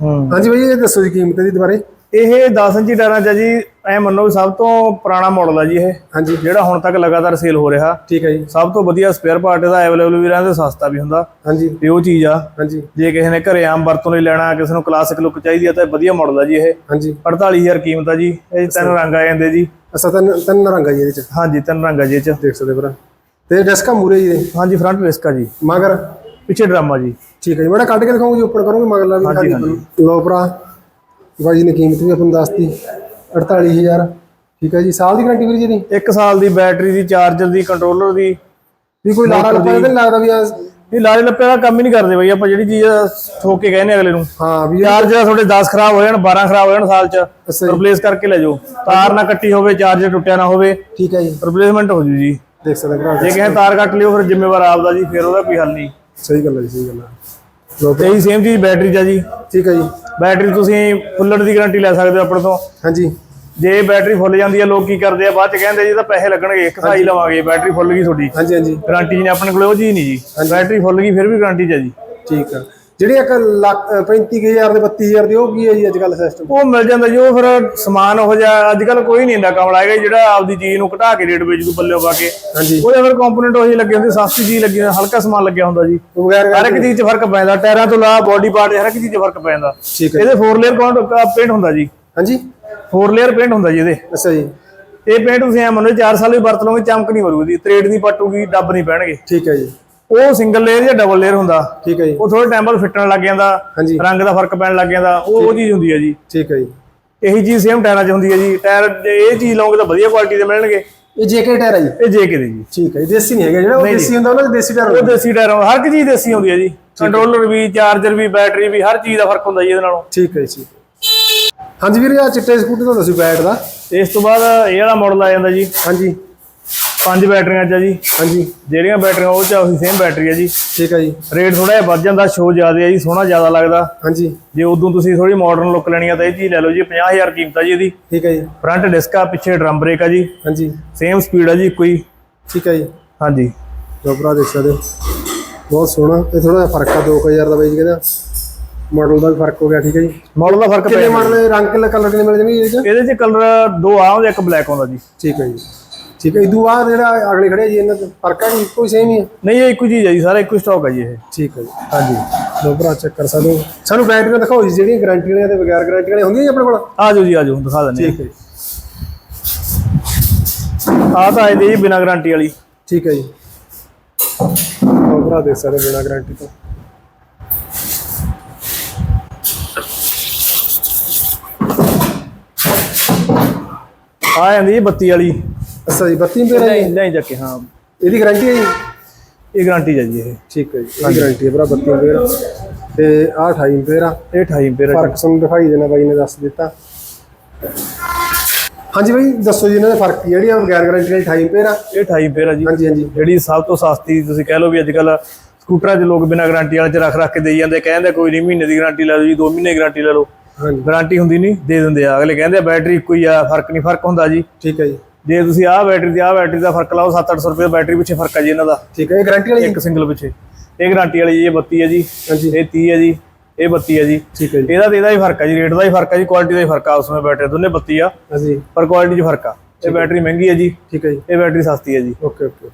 ਹੂੰ। ਹਾਂਜੀ ਭਾਈ ਇਹ ਦੱਸੋ ਜੀ ਕੀਮਤ ਦੀ ਦੁਬਾਰੇ। ਇਹ 10 ਇੰਚੀ ਟਾਇਰਾਂ 'ਚ ਜੀ ਐ ਮੰਨੋ ਵੀ ਸਭ ਤੋਂ ਪੁਰਾਣਾ ਮਾਡਲ ਆ ਜੀ ਇਹ। ਹਾਂਜੀ। ਜਿਹੜਾ ਹੁਣ ਤੱਕ ਲਗਾਤਾਰ ਸੇਲ ਹੋ ਰਿਹਾ। ਠੀਕ ਹੈ ਜੀ। ਸਭ ਤੋਂ ਵਧੀਆ ਸਪੇਅਰ ਪਾਰਟ ਇਹਦਾ ਅਵੇਲੇਬਲ ਵੀ ਰਹਿੰਦਾ ਸਸਤਾ ਵੀ ਹੁੰਦਾ। ਹਾਂਜੀ। ਤੇ ਉਹ ਚੀਜ਼ ਆ। ਹਾਂਜੀ। ਜੇ ਕਿਸੇ ਨੇ ਘਰੇ ਆਮ ਵਰਤੋਂ ਲਈ ਲੈਣਾ ਕਿਸੇ ਨੂੰ ਕਲਾਸਿਕ ਲੁੱਕ ਚਾਹੀਦੀ ਆ ਤਾਂ ਵਧੀਆ ਮਾਡਲ ਆ ਜੀ ਇਹ। ਹਾਂਜੀ। 48000 ਕੀਮਤ ਆ ਜੀ। ਇਹ ਤਿੰਨ ਰੰਗ ਆ ਜਾਂਦੇ ਜੀ। ਅਸਾਂ ਤਿੰਨ ਤਿੰਨ ਰੰਗ ਆ ਜੀ ਇਹਦੇ ਚ? ਹਾਂਜੀ ਤਿੰਨ ਰੰਗ ਆ ਜੀ ਇਹ 'ਚ। ਦੇਖ ਸਕਦੇ ਭਰਾ। ਤੇ ਡੈਸਕਾ ਮੂਰੇ ਜੀ ਹਾਂਜੀ ਫਰੰਟ ਡਿਸਕ ਜੀ। ਮਗਰ? ਪਿੱਛੇ ਡਰਾਮਾ ਜੀ। ਠੀਕ ਹੈ ਜੀ। ਮੈਂ ਕੱਢ ਕੇ ਦਿਖਾਉਂਗਾ ਜੀ ਉੱਪਰ ਕਰੂੰਗਾ ਮਗਰਲਾ ਵੀ ਦਿਖਾ ਦਿਓ। ਲੋ ਭਰਾ। ਬਾਈ ਜੀ ਨੇ ਕੀਮਤ ਵੀ ਆਪਾਂ ਨੂੰ ਦੱਸਤੀ 48000 ਠੀਕ ਹੈ ਜੀ। ਸਾਲ ਦੀ ਗਾਰੰਟੀ ਵੀਰ ਜੀ ਦੀ? ਇੱਕ ਸਾਲ ਦੀ ਬੈਟਰੀ ਦੀ ਚਾਰਜਰ ਦੀ ਕੰਟਰੋਲਰ ਦੀ। ਵੀ ਕੋਈ ਲਾਰਾ ਲੱਪਾ ਤਾਂ ਨਹੀਂ ਲੱਗਦਾ ਵੀ ਆ ਇਹ ਲਾਰੇ ਲੱਪੇ ਦਾ ਕੰਮ ਹੀ ਨਹੀਂ ਕਰਦੇ ਬਈ ਆਪਾਂ ਜਿਹੜੀ ਚੀਜ਼ ਠੋਕ ਕੇ ਕਹਿੰਦੇ ਅਗਲੇ ਨੂੰ। ਹਾਂ ਵੀ ਚਾਰਜਰ ਤੁਹਾਡੇ 10 ਖਰਾਬ ਹੋ ਜਾਣ 12 ਖਰਾਬ ਹੋ ਜਾਣ ਸਾਲ ਚ। ਰਿਪਲੇਸ ਕਰਕੇ ਲੈ ਜਾਓ। ਤਾਰ ਨਾ ਕੱਟੀ ਹੋਵੇ ਚਾਰਜਰ ਟੁੱਟਿਆ ਨਾ ਹੋਵੇ। ਠੀਕ ਹੈ ਜੀ। ਰਿਪਲੇਸਮੈਂਟ ਹੋ ਜੂ ਜੀ। ਦੇਖ ਸਕਦੇ ਭਰਾ ਜੇ ਕਿਸੇ ਤਾਰ ਕੱਟ ਲਿਓ ਫਿਰ ਜ਼ਿੰਮੇਵਾਰ ਆਪਦਾ ਜੀ ਫਿਰ ਉਹਦਾ ਕੋਈ ਹੱਲ ਨਹੀਂ। ਸਹੀ ਗੱਲ ਹੈ ਜੀ ਸਹੀ ਗੱਲ ਹੈ। ਇਹੀ ਸੇਮ ਚੀਜ਼ ਬੈਟਰੀ ਆ ਜੀ। ਠੀਕ ਹੈ ਜੀ। ਬੈਟਰੀ ਤੁਸੀਂ ਫੁੱਲਣ ਦੀ ਗਾਰੰਟੀ ਲੈ ਸਕਦੇ ਹੋ ਆਪਣੇ ਤੋਂ। ਹਾਂਜੀ। ਜੇ ਬੈਟਰੀ ਫੁੱਲ ਜਾਂਦੀ ਹੈ ਲੋਕ ਕੀ ਕਰਦੇ ਆ ਬਾਅਦ ਚ ਕਹਿੰਦੇ ਜੀ ਤਾਂ ਪੈਸੇ ਲੱਗਣਗੇ ਇੱਕ ਸਾਈ ਲਵਾਂਗੇ ਬੈਟਰੀ ਫੁੱਲ ਗਈ ਤੁਹਾਡੀ। ਹਾਂਜੀ ਹਾਂਜੀ। ਗਾਰੰਟੀ ਨੇ ਆਪਣੇ ਕੋਲ ਉਹ ਚੀਜ਼ ਨਹੀਂ ਜੀ। ਬੈਟਰੀ ਫੁੱਲ ਗਈ ਫਿਰ ਵੀ ਗਾਰੰਟੀ ਚ ਆ ਜੀ। ਠੀਕ ਆ। ਜਿਹੜੀ ਇੱਕ ਲੱਖ 35000 ਦੇ 32000 ਦੀ ਉਹ ਕੀ ਹੈ ਜੀ ਅੱਜ ਕੱਲ ਸਿਸਟਮ ਉਹ ਮਿਲ ਜਾਂਦਾ ਜੀ ਉਹ ਫਿਰ ਸਮਾਨ ਹੋ ਜਾ ਅੱਜ ਕੱਲ ਕੋਈ ਨਹੀਂ ਇੰਨਾ ਕਮਲਾ ਹੈਗਾ ਜਿਹੜਾ ਆਪਦੀ ਚੀਜ਼ ਨੂੰ ਘਟਾ ਕੇ ਰੇਟ ਵੇਚ ਪੱਲਿਓ ਪਾ ਕੇ। ਹਾਂਜੀ। ਉਹਦੇ ਫਿਰ ਕੰਪੋਨੈਂਟ ਉਹੀ ਲੱਗੇ ਹੁੰਦੇ ਸਸਤੀ ਚੀਜ਼ ਲੱਗੀ ਹੁੰਦੀ ਹਲਕਾ ਸਮਾਨ ਲੱਗਿਆ ਹੁੰਦਾ ਜੀ। ਉਹ ਹਰ ਇੱਕ ਚੀਜ਼ 'ਚ ਫ਼ਰਕ ਪੈਂਦਾ ਟਾਇਰਾਂ ਤੋਂ ਲਾ ਬੋਡੀ ਪਾਰਟ ਹਰ ਇੱਕ ਚੀਜ਼ 'ਚ ਫ਼ਰਕ ਪੈਂਦਾ। ਇਹਦੇ 4 ਲੇਅਰ ਪੇਂਟ ਹੁੰਦਾ ਜੀ। ਹਾਂਜੀ। 4 ਲੇਅਰ ਪੇਂਟ ਹੁੰਦਾ ਜੀ ਇਹਦੇ। ਅੱਛਾ ਜੀ। ਇਹ ਪੇਂਟ ਤੁਸੀਂ ਐ ਮੰਨੋ 4 ਸਾਲ ਵੀ ਵਰਤ ਲਓਗੇ ਚਮਕ ਨਹੀਂ ਮਰੂਗੀ ਤਰੇੜ ਨਹੀਂ ਪਟੂਗੀ ਡੱਬ ਨਹੀਂ ਪੈਣਗੇ। ਠੀਕ ਹੈ ਜੀ। ਉਹ ਸਿੰਗਲ ਲੇਅਰ ਜਾਂ ਡਬਲ ਲੇਅਰ ਹੁੰਦਾ। ਠੀਕ ਹੈ ਜੀ। ਉਹ ਥੋੜੇ ਟਾਈਮ ਬਾਅਦ ਫਿੱਟਣ ਲੱਗ ਜਾਂਦਾ ਰੰਗ ਦਾ ਫ਼ਰਕ ਪੈਣ ਲੱਗ ਜਾਂਦਾ ਉਹ ਉਹ ਚੀਜ਼ ਹੁੰਦੀ ਹੈ ਜੀ। ਠੀਕ ਹੈ ਜੀ। ਇਹੀ ਚੀਜ਼ ਸੇਮ ਟਾਇਰਾਂ 'ਚ ਹੁੰਦੀ ਹੈ ਜੀ। ਟਾਇਰ ਇਹ ਚੀਜ਼ ਲਓਗੇ ਤਾਂ ਵਧੀਆ ਕੁਆਲਿਟੀ ਦੇ ਮਿਲਣਗੇ। ਇਹ ਜੇਕੇ ਟਾਇਰ ਹੈ ਜੀ? ਇਹ ਜੇ ਕੇ ਦੇ ਜੀ। ਠੀਕ ਹੈ ਜੀ। ਦੇਸੀ ਨਹੀਂ ਹੈਗਾ ਜਿਹੜਾ ਉਹ ਦੇਸੀ ਹੁੰਦਾ ਉਹਨਾਂ ਦੇ ਦੇਸੀ ਟਾਇਰ ਉਹ ਦੇਸੀ ਟਾਇਰ ਹਰ ਇੱਕ ਚੀਜ਼ ਦੇਸੀ ਹੁੰਦੀ ਹੈ ਜੀ। ਕੰਟਰੋਲਰ ਵੀ ਚਾਰਜਰ ਵੀ ਬੈਟਰੀ ਵੀ ਹਰ ਚੀਜ਼ ਦਾ ਫ਼ਰਕ ਹੁੰਦਾ ਜੀ ਇਹਦੇ ਨਾਲੋਂ। ਠੀਕ ਹੈ ਜੀ ਹਾਂਜੀ ਵੀਰ ਆ ਚਿੱਟੇ ਸਕੂਟਰ ਦਾ ਦੱਸੋ ਬੈਟ ਦਾ। ਇਸ ਤੋਂ ਬਾਅਦ ਇਹ ਵਾਲਾ ਮਾਡਲ ਆ ਜਾਂਦਾ ਜੀ। ਹਾਂਜੀ। ਪੰਜ ਬੈਟਰੀਆਂ 'ਚ ਆ ਜੀ। ਹਾਂਜੀ। ਜਿਹੜੀਆਂ ਬੈਟਰੀਆਂ ਉਹ 'ਚ ਉਹੀ ਸੇਮ ਬੈਟਰੀ ਹੈ ਜੀ। ਠੀਕ ਹੈ ਜੀ। ਰੇਟ ਥੋੜਾ ਜਿਹਾ ਵੱਧ ਜਾਂਦਾ ਸ਼ੋ ਜ਼ਿਆਦਾ ਹੈ ਜੀ ਸੋਹਣਾ ਜ਼ਿਆਦਾ ਲੱਗਦਾ। ਹਾਂਜੀ। ਜੇ ਉਦੋਂ ਤੁਸੀਂ ਥੋੜੀ ਮਾਡਰਨ ਲੁੱਕ ਲੈਣੀ ਆ ਤਾਂ ਇਹ ਚੀਜ਼ ਲੈ ਲਓ ਜੀ 50000 ਕੀਮਤ ਆ ਜੀ ਇਹਦੀ। ਠੀਕ ਹੈ ਜੀ। ਫਰੰਟ ਡਿਸਕ ਆ ਪਿੱਛੇ ਡਰਮ ਬ੍ਰੇਕ ਆ ਜੀ। ਹਾਂਜੀ। ਸੇਮ ਸਪੀਡ ਆ ਜੀ ਹੀ। ਠੀਕ ਹੈ ਜੀ। ਹਾਂਜੀ। ਲੋ ਭਰਾ ਦੇਖ ਸਕਦੇ ਹੋ। ਬਹੁਤ ਸੋਹਣਾ ਇਹ ਥੋੜਾ ਜਿਹਾ ਫ਼ਰਕ ਆ 2000 ਦਾ ਬਾਈ ਜੀ ਕਹਿੰਦਾ। ਮਾਡਲ ਦਾ ਫ਼ਰਕ ਹੋ ਗਿਆ ਠੀਕ ਹੈ ਜੀ। ਮਾਡਲ ਦਾ ਫ਼ਰਕ ਕਿੰਨੇ ਮਾਡਲ ਰੰਗ ਕਿੰਨੇ ਕਲਰ ਕਿੰਨੇ ਮਿਲ ਜਾਣਗੇ ਇਹਦੇ ਚ? ਇਹਦੇ 'ਚ ਕਲਰ ਦੋ ਆ ਉਹਦੇ ਇੱਕ ਬਲੈਕ ਆਉਂਦਾ ਜੀ। ਠੀਕ ਹੈ ਜੀ। ਠੀਕ ਹੈ ਇਦੂ ਬਾਅਦ ਜਿਹੜਾ ਅਗਲੇ ਖੜੇ ਜੀ ਇਹਨਾਂ ਦਾ ਫ਼ਰਕ ਆ ਕਿ ਇੱਕੋ ਹੀ ਸੇਮ ਹੀ ਹੈ? ਨਹੀਂ ਇਹ ਇੱਕੋ ਚੀਜ਼ ਹੈ ਜੀ ਸਾਰਾ ਇੱਕੋ ਸਟਾਕ ਹੈ ਜੀ ਇਹ। ਠੀਕ ਹੈ ਜੀ ਹਾਂਜੀ। ਲੋ ਭਰਾ ਚੈੱਕ ਕਰ ਸਕਦੇ ਹੋ। ਸਾਨੂੰ ਬੈਟਰੀਆਂ ਦਿਖਾਓ ਜੀ ਜਿਹੜੀਆਂ ਗਾਰੰਟੀ ਵਾਲੀਆਂ ਤੇ ਬਗੈਰ ਗਾਰੰਟੀ ਵਾਲੀਆਂ ਹੁੰਦੀਆਂ ਜੀ ਆਪਣੇ ਕੋਲ? ਆ ਜਾਓ ਜੀ ਆ ਜਾਓ ਦਿਖਾ ਦਿੰਦੇ ਠੀਕ ਹੈ ਜੀ। ਆ ਤਾਂ ਇਹਦੀ ਜੀ ਬਿਨਾ ਗਾਰੰਟੀ ਵਾਲੀ। ਠੀਕ ਹੈ ਜੀ। ਲੋ ਭਰਾ ਸਕਦੇ ਹੋ ਬਿਨਾਂ ਗਾਰੰਟੀ ਤੋਂ। ਆ ਜਾਂਦੀ ਜੀ 32 ਵਾਲੀ। ਅੱਛਾ ਜੀ 32 ਰੁਪਏ ਦਾ ਜੀ ਨਹੀਂ ਜਾ ਕੇ ਹਾਂ। ਇਹਦੀ ਗਾਰੰਟੀ ਹੈ ਜੀ? ਇਹ ਗਾਰੰਟੀ ਹੈ ਜੀ ਇਹ। ਠੀਕ ਹੈ ਜੀ ਇਹਦੀ ਗਾਰੰਟੀ ਹੈ ਭਰਾ 32 ਰੁਪਏ ਤੇ ਆ 28 ਰੁਪਏ ਆ। ਇਹ 28 ਰੁਪਏ ਦਾ ਫ਼ਰਕ ਤੁਹਾਨੂੰ ਦਿਖਾਈ ਦੇਣਾ ਬਾਈ ਨੇ ਦੱਸ ਦਿੱਤਾ। ਹਾਂਜੀ ਬਾਈ ਦੱਸੋ ਜੀ ਇਹਨਾਂ ਦੇ ਫ਼ਰਕ ਕੀ ਹੈ? ਜਿਹੜੀ ਆ ਬਗੈਰ ਗਾਰੰਟੀ ਵਾਲੀ 28 ਰੁਪਏ ਆ? ਇਹ 28 ਰੁਪਏ ਦਾ ਜੀ। ਹਾਂਜੀ ਹਾਂਜੀ। ਜਿਹੜੀ ਸਭ ਤੋਂ ਸਸਤੀ ਤੁਸੀਂ ਕਹਿ ਲਓ ਵੀ ਅੱਜ ਕੱਲ ਸਕੂਟਰਾਂ 'ਚ ਲੋਕ ਬਿਨਾ ਗਾਰੰਟੀ ਵਾਲੇ 'ਚ ਰੱਖ ਰੱਖ ਕੇ ਦੇਈ ਜਾਂਦੇ ਕਹਿੰਦੇ ਕੋਈ ਨਹੀਂ ਮਹੀਨੇ ਦੀ ਗਾਰੰਟੀ ਲੈ ਲਓ ਜੀ 2 ਮਹੀਨੇ ਦੀ ਗਾਰੰਟੀ ਲੈ ਲਓ। ਹਾਂਜੀ। ਗਾਰੰਟੀ ਹੁੰਦੀ ਨਹੀਂ ਦੇ ਦਿੰਦੇ ਆ। ਅਗਲੇ ਕਹਿੰਦੇ ਆ ਬੈਟਰੀ ਇੱਕੋ ਹੀ ਆ ਫ਼ਰਕ ਨਹੀਂ ਫ਼ਰਕ ਹੁੰਦਾ ਜੀ। ਠੀਕ ਹੈ ਜੀ। ਜੇ ਤੁਸੀਂ ਆਹ ਬੈਟਰੀ ਤੇ ਆਹ ਬੈਟਰੀ ਦਾ ਫ਼ਰਕ ਲਾਓ 7-800 ਰੁਪਏ ਬੈਟਰੀ ਪਿੱਛੇ ਫ਼ਰਕ ਹੈ ਜੀ ਇਹਨਾਂ ਦਾ। ਠੀਕ ਹੈ ਇਹ ਗਾਰੰਟੀ ਵਾਲੀ ਇੱਕ ਸਿੰਗਲ ਪਿੱਛੇ। ਇਹ ਗਾਰੰਟੀ ਵਾਲੀ ਜੀ ਇਹ 32 ਹੈ ਜੀ ਹਾਂਜੀ। ਇਹ 30 ਹੈ ਜੀ ਇਹ 32 ਹੈ ਜੀ। ਠੀਕ ਹੈ ਜੀ। ਇਹਦਾ ਤੇ ਇਹਦਾ ਹੀ ਫ਼ਰਕ ਹੈ ਜੀ ਰੇਟ ਦਾ ਹੀ ਫ਼ਰਕ ਹੈ ਜੀ ਕੁਆਲਿਟੀ ਦਾ ਹੀ ਫ਼ਰਕ ਆ ਉਸ ਵਿੱਚ ਬੈਟਰੀ ਦੋਨੇ 32 ਆ ਹਾਂਜੀ। ਪਰ ਕੁਆਲਿਟੀ 'ਚ ਫ਼ਰਕ ਆ। ਇਹ ਬੈਟਰੀ ਮਹਿੰਗੀ ਹੈ ਜੀ ਠੀਕ ਹੈ ਜੀ। ਇਹ ਬੈਟਰੀ ਸਸਤੀ ਹੈ ਜੀ। ਓਕੇ ਓਕੇ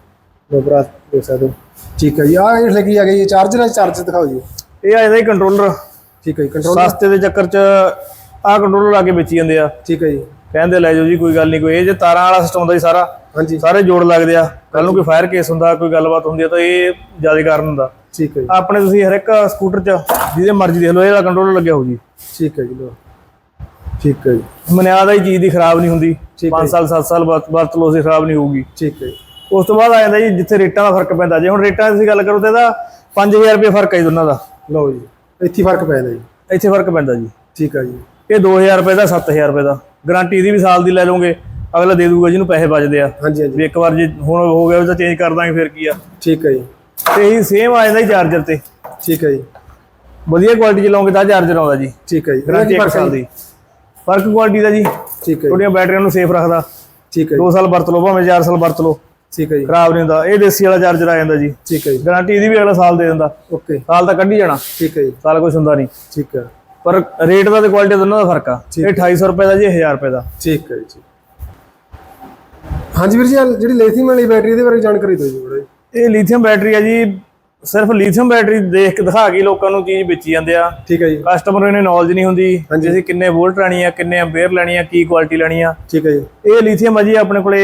ਲੋ ਭਰਾ ਦੇਖ ਸਕਦੇ ਹੋ। ਠੀਕ ਹੈ ਜੀ ਆਹ ਇਹ ਲੱਗੀ ਆ ਗਈ ਚਾਰਜਰ ਹੈ ਚਾਰਜਰ ਦਿਖਾਓ ਜੀ। ਇਹ ਆ ਇਹਦਾ ਹੀ ਕੰਟਰੋਲਰ ਠੀਕ ਹੈ ਜੀ ਕੰਟਰੋਲ ਸਸਤੇ ਦੇ ਚੱਕਰ 'ਚ ਆਹ ਕੰਟਰੋਲਰ ਲਾ ਕੇ ਵੇਚੀ ਜਾਂਦੇ ਆ। ਠੀਕ ਹੈ ਜੀ। ਕਹਿੰਦੇ ਲੈ ਜਾਓ ਜੀ ਕੋਈ ਗੱਲ ਨਹੀਂ ਕੋਈ ਇਹ ਜੇ ਤਾਰਾਂ ਵਾਲਾ ਸਿਸਟਮ ਹੁੰਦਾ ਜੀ ਸਾਰਾ ਹਾਂਜੀ। ਸਾਰੇ ਜੋੜ ਲੱਗਦੇ ਆ। ਕੱਲ ਨੂੰ ਕੋਈ ਫਾਇਰ ਕੇਸ ਹੁੰਦਾ ਕੋਈ ਗੱਲਬਾਤ ਹੁੰਦੀ ਆ ਤਾਂ ਇਹ ਜ਼ਿਆਦਾ ਕਾਰਨ ਹੁੰਦਾ। ਠੀਕ ਹੈ ਜੀ। ਆਪਣੇ ਤੁਸੀਂ ਹਰ ਇੱਕ ਸਕੂਟਰ 'ਚ ਜਿਹਦੇ ਮਰਜ਼ੀ ਦੇਖ ਲਓ ਇਹਦਾ ਕੰਟਰੋਲਰ ਲੱਗਿਆ ਹੋਊ ਜੀ। ਠੀਕ ਹੈ ਜੀ ਲੋ ਠੀਕ ਹੈ ਜੀ। ਮਨਿਆਦ ਹੀ ਚੀਜ਼ ਦੀ ਖਰਾਬ ਨਹੀਂ ਹੁੰਦੀ। ਠੀਕ 5 ਸਾਲ 7 ਸਾਲ ਵਰਤ ਵਰਤ ਲੋ ਸੀ ਖਰਾਬ ਨਹੀਂ ਹੋਊਗੀ। ਠੀਕ ਹੈ ਜੀ। ਉਸ ਤੋਂ ਬਾਅਦ ਆ ਜਾਂਦਾ ਜੀ ਜਿੱਥੇ ਰੇਟਾਂ ਦਾ ਫ਼ਰਕ ਪੈਂਦਾ। ਜੇ ਹੁਣ ਰੇਟਾਂ ਦੀ ਤੁਸੀਂ ਗੱਲ ਕਰੋ ਤੇ ਇਹਦਾ 5000 ਰੁਪਏ ਫ਼ਰਕ ਹੈ ਜੀ ਦੋਨਾਂ ਦਾ। ਲਓ ਜੀ ਇੱਥੇ ਫ਼ਰਕ ਪੈ ਜਾਂਦਾ ਜੀ। ਇੱਥੇ ਫ਼ਰਕ ਪੈਂਦਾ ਜੀ। ਠੀਕ ਹੈ ਜੀ। ਇਹ 2000 ਰੁਪਏ ਦਾ 7000 ਰੁਪਏ ਦਾ। ਗਾਰੰਟੀ ਇਹਦੀ ਵੀ ਸਾਲ ਦੀ ਲੈ ਲਓਗੇ ਅਗਲਾ ਦੇ ਦੂਗਾ ਜਿਹਨੂੰ ਪੈਸੇ ਬਚਦੇ ਆ। ਹਾਂਜੀ ਹਾਂਜੀ। ਵੀ ਇੱਕ ਵਾਰ ਜੇ ਹੁਣ ਹੋ ਗਿਆ ਉਹ ਤਾਂ ਚੇਂਜ ਕਰ ਦਾਂਗੇ ਫਿਰ ਕੀ ਆ? ਠੀਕ ਹੈ ਜੀ। ਤੇ ਇਹੀ ਸੇਮ ਆ ਜਾਂਦਾ ਜੀ ਚਾਰਜਰ ਤੇ। ਠੀਕ ਹੈ ਜੀ। ਵਧੀਆ ਕੁਆਲਿਟੀ ਚ ਲਓਗੇ ਤਾਂ ਚਾਰਜਰ ਆਉਂਦਾ ਜੀ। ਠੀਕ ਹੈ ਜੀ। ਗਾਰੰਟੀ ਕੀ ਇੱਕ ਫ਼ਰਕ ਹੈ ਸਾਲ ਜੀ? ਦੀ। ਫ਼ਰਕ ਕੁਆਲਿਟੀ ਦਾ ਜੀ। ਠੀਕ ਹੈ ਤੁਹਾਡੀਆਂ ਬੈਟਰੀਆਂ ਨੂੰ ਸੇਫ ਰੱਖਦਾ। ਠੀਕ ਹੈ ਜੀ। 2 ਸਾਲ ਵਰਤ ਲਓ ਭਾਵੇਂ 4 ਸਾਲ ਵਰਤ ਲਓ। ਠੀਕ ਹੈ ਜੀ। ਖਰਾਬ ਨਹੀਂ ਹੁੰਦਾ। ਇਹ ਦੇਸੀ ਵਾਲਾ ਚਾਰਜਰ ਆ ਜਾਂਦਾ ਜੀ। ਠੀਕ ਹੈ ਜੀ। ਗਾਰੰਟੀ ਇਹਦੀ ਵੀ ਅਗਲਾ ਸਾਲ ਦੇ ਦਿੰਦਾ। ਓਕੇ। ਸਾਲ ਤਾਂ ਕੱਢੀ ਜਾਣਾ। ਠੀਕ ਹੈ ਜੀ। ਸਾਲ ਕੁਝ ਹੁੰਦਾ ਨਹੀਂ। ਠੀਕ ਹੈ। ਪਰ ਰੇਟ ਦਾ ਤੇ ਕੁਆਲਿਟੀ ਦੋਨਾਂ ਦਾ ਫ਼ਰਕ ਆ। ਇਹ 2800 ਰੁਪਏ ਦਾ ਜੀ ਇਹ 1000 ਰੁਪਏ ਦਾ। ਠੀਕ ਹੈ ਜੀ। ਹਾਂਜੀ ਵੀਰ ਜੀ ਆਹ ਜਿਹੜੀ ਲਿਥੀਅਮ ਵਾਲੀ ਬੈਟਰੀ ਇਹਦੇ ਬਾਰੇ ਜਾਣਕਾਰੀ ਦਿਓ ਜੀ ਬੜਾ ਜੀ ਇਹ ਲਿਥੀਅਮ ਬੈਟਰੀ ਆ ਜੀ ਸਿਰਫ ਲਿਥੀਅਮ ਬੈਟਰੀ ਦੇਖ ਕੇ ਦਿਖਾ ਕੇ ਲੋਕਾਂ ਨੂੰ ਚੀਜ਼ ਵੇਚੀ ਜਾਂਦੇ ਆ। ਠੀਕ ਹੈ ਜੀ। ਕਸਟਮਰ ਨੂੰ ਨੌਲੇਜ ਨਹੀਂ ਹੁੰਦੀ ਵੀ ਅਸੀਂ ਕਿੰਨੇ ਵੋਲਟ ਲੈਣੀ ਆ ਕਿੰਨੇ ਐਂਪੀਅਰ ਲੈਣੀ ਆ ਕੀ ਕੁਆਲਿਟੀ ਲੈਣੀ ਆ। ਠੀਕ ਹੈ ਜੀ। ਇਹ ਲਿਥੀਅਮ ਆ ਜੀ ਆਪਣੇ ਕੋਲੇ